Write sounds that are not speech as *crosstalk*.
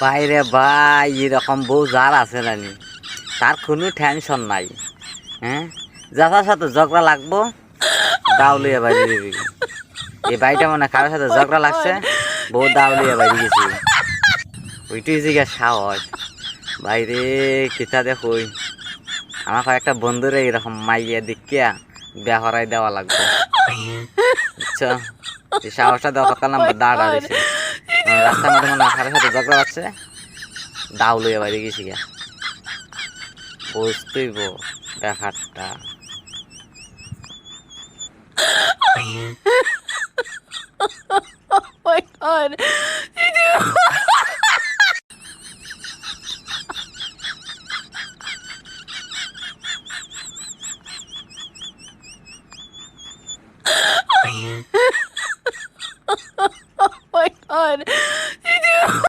বাইরে ভাই, এরকম বউ যার আছে নানি তার কোনো টেনশন নাই হ্যাঁ? যার সাথে ঝগড়া লাগবো দাউলিয়া বাইরে দিবি এই বাড়িটা মানে কারোর সাথে ঝগড়া লাগছে, বউ দাউলিয়া বাইরে গেছি। ওইটুই জিগা সাহস। বাইরে কিতা দেখুই, আমার কয়েকটা বন্ধুরে এরকম মাইয়া দেখিয়া বিয়া হরাই দেওয়া লাগবে। এই সাহসটা দেওয়া নাম্বার দাঁড়া দিছে রাস্তার মধ্যে মনে সাথে সাথে ঝগড়া পাচ্ছে দাও হয়ে বাইরে গেছি গিয়া। বুঝতেই ব্যাপারটা। oh My god. *laughs* on. *gasps* You do.